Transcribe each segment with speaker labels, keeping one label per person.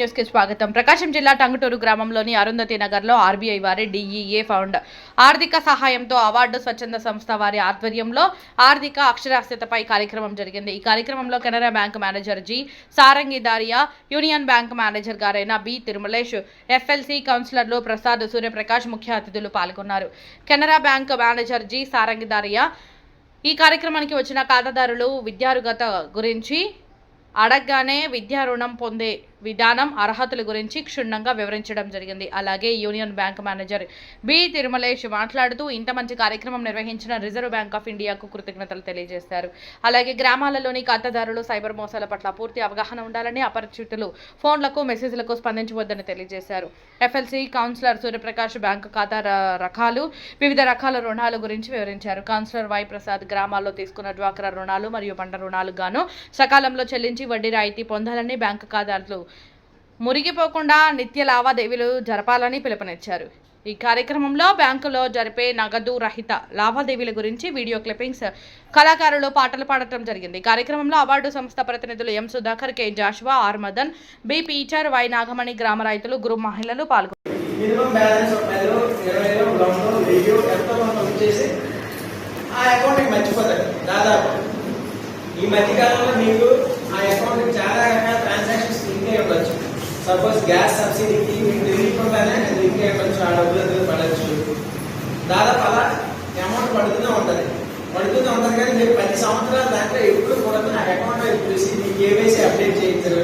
Speaker 1: న్యూస్కి స్వాగతం. ప్రకాశం జిల్లా టంగుటూరు గ్రామంలోని అరుంధతి నగర్లో ఆర్బీఐ వారి డిఈఏ ఫౌండ్ ఆర్థిక సహాయంతో అవార్డు స్వచ్ఛంద సంస్థ వారి ఆధ్వర్యంలో ఆర్థిక అక్షరాస్యతపై కార్యక్రమం జరిగింది. ఈ కార్యక్రమంలో Canara bank manager G Sarangi Dariya union bank manager గారైన బి తిరుమలేష్ ఎఫ్ఎల్సి కౌన్సిలర్లు ప్రసాద్ సూర్యప్రకాష్ ముఖ్య అతిథులు పాల్గొన్నారు. Canara bank manager G Sarangi Dariya ఈ కార్యక్రమానికి వచ్చిన ఖాతాదారులు విద్యార్హత గురించి అడగగానే విద్యా రుణం పొందే విధానం అర్హతల గురించి క్షుణ్ణంగా వివరించడం జరిగింది. అలాగే union bank manager B Tirumalesh మాట్లాడుతూ ఇంత మంచి కార్యక్రమం నిర్వహించిన రిజర్వ్ బ్యాంక్ ఆఫ్ ఇండియాకు కృతజ్ఞతలు తెలియజేశారు. అలాగే గ్రామాలలోని ఖాతాదారులు సైబర్ మోసాల పట్ల పూర్తి అవగాహన ఉండాలని అపరిచితులు ఫోన్లకు మెసేజ్లకు స్పందించవద్దని తెలియజేశారు. ఎఫ్ఎల్సి కౌన్సిలర్ సూర్యప్రకాష్ బ్యాంకు ఖాతా రకాలు వివిధ రకాల రుణాల గురించి వివరించారు. కౌన్సిలర్ వై ప్రసాద్ గ్రామాల్లో తీసుకున్న డ్వాక్రా రుణాలు మరియు పంట రుణాలు గాను సకాలంలో చెల్లించి వడ్డీ రాయితీ పొందాలని బ్యాంకు ఖాతాలు మురిగిపోకుండా నిత్య లావాదేవీలు జరపాలని పిలుపునిచ్చారు. ఈ కార్యక్రమంలో బ్యాంకులో జరిపే నగదు రహిత లావాదేవీల గురించి వీడియో క్లిప్పింగ్స్ కళాకారులు పాటలు పాడటం జరిగింది. కార్యక్రమంలో అవార్డు సంస్థ ప్రతినిధులు M Sudhakar K Joshua R Madan B Peechar Y Nagamani గ్రామ రైతులు గ్రూప్ మహిళలు పాల్గొన్నారు
Speaker 2: పదిలో ఇరవైలో వందో వెయ్యో ఎంతో కొంత వచ్చేసి ఆ అకౌంట్కి మర్చిపోతారు దాదాపు ఈ మధ్యకాలంలో మీకు ఆ అకౌంట్కి చాలా రకాల ట్రాన్సాక్షన్స్ లింక్ అయి ఉండొచ్చు సపోజ్ గ్యాస్ సబ్సిడీకి మీకు తెలియకుండానే లింక్ అయి ఆ డబ్బులు అందులో పడవచ్చు. దాదాపు అలా అమౌంట్ పడుతూనే ఉంటుంది. పడుతూనే ఉంటుంది కానీ మీరు పది సంవత్సరాల దాంట్లో ఎప్పుడు కూడా నా అకౌంట్ వైపు చూసి మీ కేవైసీ అప్డేట్ చేయించరు.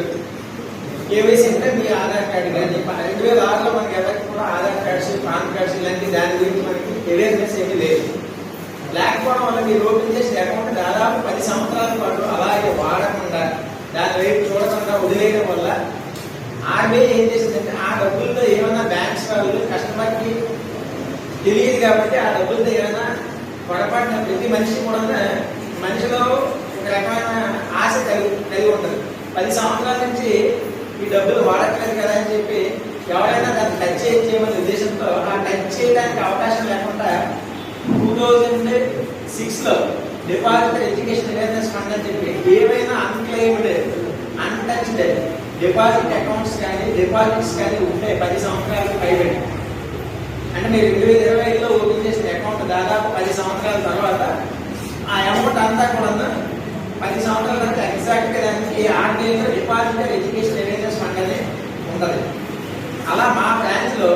Speaker 2: కేవైసీ అంటే మీ ఆధార్ కార్డు కానీ రెండు వేల ఆరులో మనకి ఎవరికి కూడా ఆధార్ కార్డ్స్ పాన్ కార్డ్స్ ఇలాంటి దాని గురించి మనకి అవేర్నెస్ ఏమీ లేదు లేకపోవడం వల్ల మీరు ఓపెన్ చేసిన అకౌంట్ దాదాపు పది సంవత్సరాల పాటు అలాగే వాడకుండా దాని వైపు చూడకుండా వదిలేయడం వల్ల ఆర్బీఐ ఏం చేసిందంటే ఆ డబ్బులతో ఏమైనా బ్యాంక్స్ వాళ్ళు కస్టమర్కి తెలియదు కాబట్టి ఆ డబ్బులతో ఏమైనా పొరపాటున ప్రతి మనిషి కూడా మనిషిలో ఒక రకమైన ఆశ కలిగి కలిగి ఉంటుంది. పది సంవత్సరాల నుంచి ఈ డబ్బులు వాడట్లేదు కదా అని చెప్పి ఎవరైనా దాన్ని టచ్ చేయమనే ఉద్దేశంతో ఆ టచ్ చేయడానికి అవకాశం లేకుండా టూ థౌజండ్ సిక్స్లో డిపాజిట్ ఎడ్యుకేషన్ అవేర్నెస్ ఫండ్ అని చెప్పి ఏవైనా అన్క్లెయిమ్డ్ అన్టచ్డ్ డిపాజిట్ అకౌంట్స్ కానీ డిపాజిట్స్ కానీ ఉంటే పది సంవత్సరాలకు పైబడి అంటే మీరు రెండు వేల ఇరవై ఐదులో ఓపెన్ చేసిన అకౌంట్ దాదాపు పది సంవత్సరాల తర్వాత ఆ అమౌంట్ అంతా కూడా పది సంవత్సరాల తర్వాత ఎగ్జాక్ట్గా దానికి ఆర్బీఐలో డిపాజిట్ ఎడ్యుకేషన్ అవేర్నెస్ ఫండ్ అనేది ఉంటుంది అలా మా బ్రాంచ్లో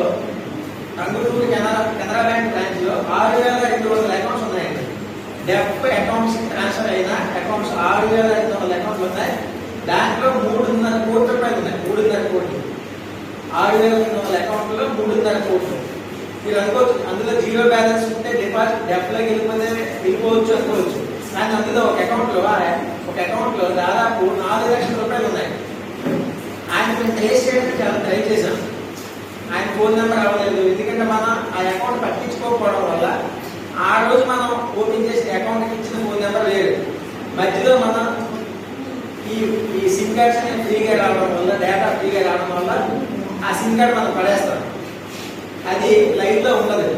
Speaker 2: కంగుటూరు కెనరా కెనరా బ్యాంక్ బ్రాంచ్లో ఆరు వేల రెండు వందల అకౌంట్స్ ఉన్నాయండి. డెబ్బై అకౌంట్స్ ట్రాన్స్ఫర్ అయిన అకౌంట్స్ ఆరు వేల ఐదు వందల అకౌంట్లు ఉన్నాయి. దాంట్లో మూడున్నర కోట్ల రూపాయలు ఉన్నాయి మూడున్నర కోట్లు. ఆరు వేల రెండు వందల అకౌంట్లో మూడున్నర కోట్లు. మీరు అనుకోవచ్చు అందులో జీరో బ్యాలెన్స్ ఉంటే డిపాజిట్ డెఫ్లోకి వెళ్ళిపోతే వెళ్ళిపోవచ్చు అనుకోవచ్చు. కానీ అందులో ఒక అకౌంట్లో ఒక అకౌంట్లో దాదాపు నాలుగు లక్షల రూపాయలు ఉన్నాయి. ఆయన మేము ట్రేస్ చేయడానికి చాలా ట్రై చేశాం. ఆయన ఫోన్ నెంబర్ అవ్వలేదు. ఎందుకంటే మనం ఆ అకౌంట్ పట్టించుకోకపోవడం వల్ల ఆ రోజు మనం ఓపెన్ చేసిన అకౌంట్కి ఇచ్చిన ఫోన్ నెంబర్ లేదు. మధ్యలో మనం ఈ ఈ సిమ్ కార్డ్స్ నేను ఫ్రీగా రావడం వల్ల డేటా ఫ్రీగా రావడం వల్ల ఆ సిమ్ కార్డ్ మనం పడేస్తాం. అది లైవ్లో ఉండదు.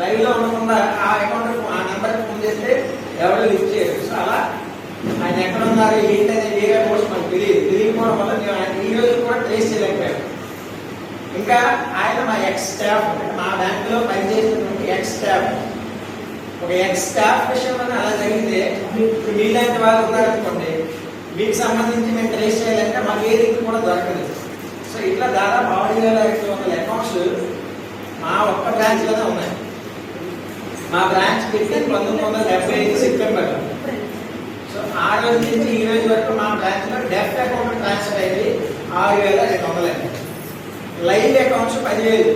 Speaker 2: లైవ్లో ఉండకుండా ఆ అకౌంట్ ఆ నెంబర్ ఫోన్ చేస్తే ఎవరు లిఫ్ట్ చేయరు. సో అలా ఆయన ఎక్కడ ఉన్నారు ఏంటనే వేరే కోర్స్ మనకు తెలియదు. తెలియకపోవడం వల్ల మేము ఆయన ఈ రోజు కూడా ట్రేస్ చేయలేకపోయాం. ఇంకా ఆయన మా ఎక్స్ స్టాఫ్ మా బ్యాంక్లో పనిచేసినటువంటి ఎక్స్ స్టాఫ్ ఒక ఎక్స్ స్టాఫ్ విషయంలో అలా జరిగితే ఇప్పుడు మీలాంటి వాళ్ళు ఉన్నారనుకోండి మీకు సంబంధించి మేము ట్రేస్ చేయాలంటే మాకు ఏ లింక్ కూడా దొరకదు సో ఇట్లా దాదాపు ఆరు వేల ఐదు వందల అకౌంట్స్ మా ఒక్క బ్రాంచ్లోనే ఉన్నాయి. మా బ్రాంచ్ పెట్టి పంతొమ్మిది వందల డెబ్బై ఐదు సెప్టెంబర్ సో ఆ రోజు నుంచి ఈ రోజు వరకు మా బ్రాంచ్లో డెఫ్ట్ అకౌంట్ ట్రాన్స్ఫర్ అయింది ఆరు వేల ఐదు వందల లైవ్ అకౌంట్స్ పదివేలు.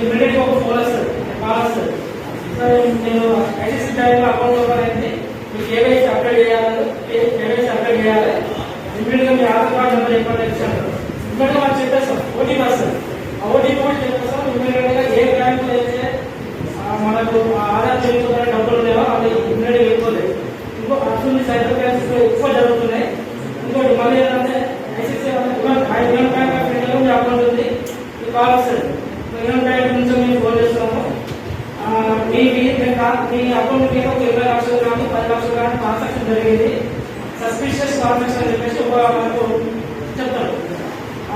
Speaker 3: ఇమ్మీడియట్గా ఒక ఫోన్ వస్తుంది కాల్ వస్తుంది సో నేను ఐసీసీ బ్యాంక్ అకౌంట్ ఓపెన్ అయితే మీకు ఏవైతే అప్డేట్ చేయాలో ఏవైతే అప్డేట్ చేయాలి ఇమ్మీడియట్గా మీ ఆధార్ కార్డ్ నెంబర్ చెప్పండి ఇచ్చాను ఇమ్మీడియట్గా మనం చెప్పేస్తాం ఓటీపీ వస్తుంది ఆ ఓటీపీ కూడా చెప్పేస్తాం ఇమ్మీడియట్గా ఏ బ్యాంకులో అయితే మనకు ఆధార్ చేయించుకునే డబ్బులు లేవో అవి ఇమ్మీడియట్గా వెళ్ళిపోతాయి ఇంకో అసలు సైబర్ క్రైమ్స్ ఎక్కువ జరుగుతున్నాయి ఇంకోటి మళ్ళీ ఏంటంటే ఐసీసీ యూనియన్ బ్యాంక్ ఆఫ్ ఇండియాలో మీ అకౌంట్ ఉంది మీకు కాల్ వస్తుంది యూనియన్ బ్యాంక్ నుంచి మేము ఫోన్ చేస్తున్నాము ఆ, మీ మీ మీ కా- మీ అకౌంట్ మీద ఒక ఇరవై లక్షలు కానీ ట్రాన్సాక్షన్ జరిగేది. సస్పిషియస్ ట్రాన్సాక్షన్ అని చెప్పేసి ఒక మనకు చెప్తారు.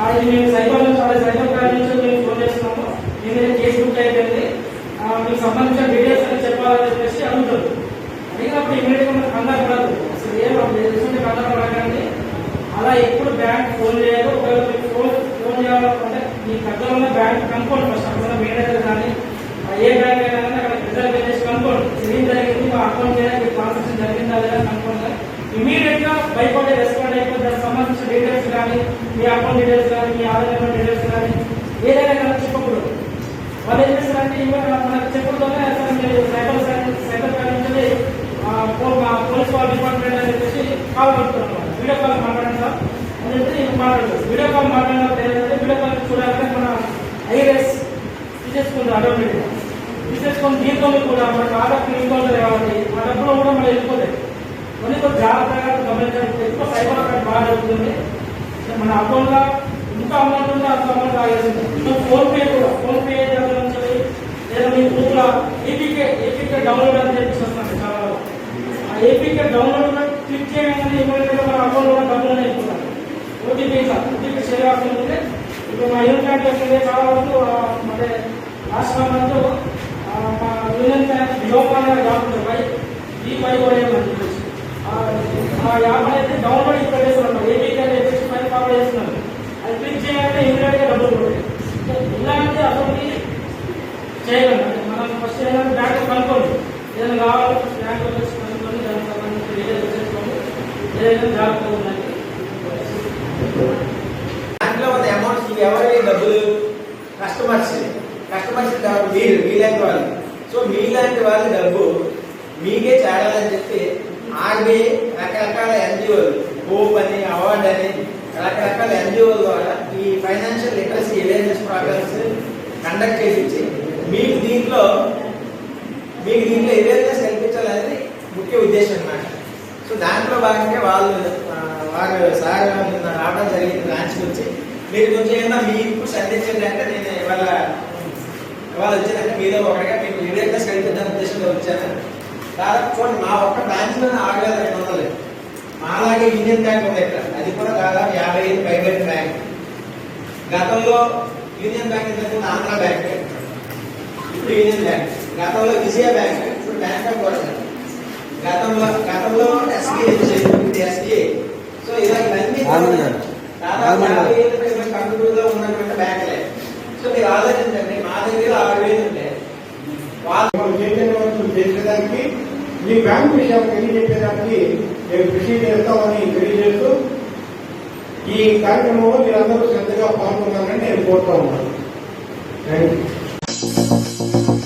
Speaker 3: అది మేము సైబర్ సైబర్ క్రైమ్ నుంచి మేము ఫోన్ చేస్తున్నాము. ఏదైనా కేసు బుక్ అయిపోయింది. మీకు సంబంధించిన డీటెయిల్స్ అని చెప్పాలని చెప్పేసి అడుగుతారు. అడిగినప్పుడు ఇమీడియట్గా మనకు కంగారు పడదు అసలు ఏం తెలిసింది కంగారు పడకండి. అలా ఎప్పుడు బ్యాంక్ ఫోన్ చేయదు. ఒకవేళ మీకు ఫోన్ ఫోన్ చేయాలంటే మీ దగ్గర ఉన్న బ్యాంక్ కనుక్కోండి ఫస్ట్ అక్కడ మేనేజర్ కానీ ఏ బ్యాంక్ అయినా కానీ అక్కడ రిజర్వ్ చేసి కనుక్కోండి ఇది ఏం జరిగింది? మా అకౌంట్ చేయడానికి లేదా కనుక్కోండి ఇమీడియట్గా భయపడే రెస్పాండ్ అయిపోతే దానికి సంబంధించిన డీటెయిల్స్ కానీ మీ అకౌంట్ డీటెయిల్స్ కానీ మీ ఆధార్ నెంబర్ డీటెయిల్స్ కానీ ఏదైనా కానీ చెప్పకూడదు వాళ్ళు ఏం చేస్తారంటే ఇవాళ మనకు చెప్పడంతోనే సైబర్ సైబర్ నుంచి పోలీస్ వాళ్ళ డిపార్ట్మెంట్ అని చెప్పేసి కాల్ కొడుతున్నాం వీడియో కాల్ మాట్లాడండి సార్ అని చెప్పి మాట్లాడదు మాట్లాడలేదు. వీడియో కాల్ మాట్లాడినప్పుడు ఏంటంటే వీడియో కాల్ చూడాలంటే మన ఐఎస్ తీసేసుకుంటారు ఆటోమేటిక్గా తీసేసుకొని దీంతో కూడా మనకు ఆధార్ లింక్ ఉంటుంది కాబట్టి ఆ డబ్బులు కూడా మనం వెళ్ళిపోలేదు కొన్ని కొంచెం జాగ్రత్తగా గమనించాలి. ఎక్కువ సైబర్ క్రైమ్ బాగా జరుగుతుంది. మన అకౌంట్లో ఇంత అమౌంట్ ఉంటే అంత అమౌంట్ బాగా ఫోన్ పే కూడా ఫోన్ పే దగ్గర నుంచి లేదా మీ గ్రూప్లో ఏపీకే ఏపీకే డౌన్లోడ్ అని చెప్పేసి వస్తుంది చాలా ఆ ఏపీకే డౌన్లోడ్ క్లిక్ చేయగానే ఇవ్వలేదు మన అకౌంట్లో డబ్బులు అయిపోతాయి ఓటీపీ ఓటీపీ షేర్ అవుతుంది ఇప్పుడు మా యూనియన్ బ్యాంక్ వస్తుంది చాలా వరకు ఆ, అంటే లాస్ట్ మంత్ మా యూనియన్ బ్యాంక్ యోగా జాబ్ కాకుండా వై ఈ వై కూడా అని చెప్పేసి. ఆ- యాప్ అనేది డౌన్లోడ్ ఇక్కడ చేస్తున్నారు ఏపీకే అని చెప్పేసి పైన అది క్లిక్ చేయాలంటే ఇమీడియట్గా డబ్బులు పడతాయి. ఇలాంటి అసలు చేయగలం. మనం ఫస్ట్ ఏదైనా బ్యాంక్ కనుక్కోండి. ఏదైనా కావాలి బ్యాంక్ వచ్చేసి కనుక్కొని దానికి సంబంధించి ఏదైనా చేసుకోండి ఏదైనా జాగ్రత్తగా ఉందండి
Speaker 2: దాంట్లో ఉన్న అమౌంట్స్ ఎవరి డబ్బులు? కస్టమర్స్ కస్టమర్స్ మీరు మీలాంటి వాళ్ళు సో మీలాంటి వాళ్ళ డబ్బు మీకే చేరాలని చెప్పి ఆర్బీఐ రకరకాల ఎన్జిఓలు హోప్ అని అవార్డ్ అని రకరకాల ఎన్జిఓల ద్వారా ఈ financial literacy awareness programs conduct చేసి మీకు దీంట్లో మీకు దీంట్లో అవేర్నెస్ కల్పించాలనేది ముఖ్య ఉద్దేశం అన్నమాట. సో దాంట్లో భాగంగా వాళ్ళు వారు సార్ నిన్న రావడం జరిగింది బ్రాంచ్ వచ్చి మీరు కొంచెం ఏమన్నా మీ ఇన్పుట్స్ అందించండి అంటే నేను ఇవాళ ఇవాళ వచ్చిందంటే మీలో ఒకటిగా మీకు అవేర్నెస్ కల్పించాలని ఉద్దేశంలో వచ్చాను. దాదాపు చూడండి మా ఒక్క బ్రాంచ్లో ఆరు వేల రెండు వందలు. మాలాగే యూనియన్ బ్యాంక్ ఉంది ఇక్కడ. అది కూడా దాదాపు యాభై ఐదు ప్రైవేట్ బ్యాంక్ గతంలో యూనియన్ బ్యాంక్ ఇంతకుముందు ఆంధ్ర బ్యాంక్. ఇప్పుడు యూనియన్ బ్యాంక్ గతంలో విజయ బ్యాంక్. ఇప్పుడు బ్యాంక్ ఆఫ్ బరోడా. గతంలో గతంలో ఎస్బీఐ ఎస్బీఐ సో ఇలా ఇవన్నీ. దాదాపు. యాభై ఏళ్ళు కంప్యూటర్లో ఉన్నటువంటి బ్యాంకులే. సో మీరు ఆలోచించండి మా దగ్గర ఆరు వేలు ఉంటే వాళ్ళు
Speaker 4: మీ బ్యాంకు విషయాలు తెలియజెప్పేదానికి నేను కృషి చేస్తామని తెలియజేస్తూ ఈ కార్యక్రమంలో మీరందరూ శ్రద్ధగా పాల్గొన్నారని నేను కోరుతా ఉన్నాను. Thank you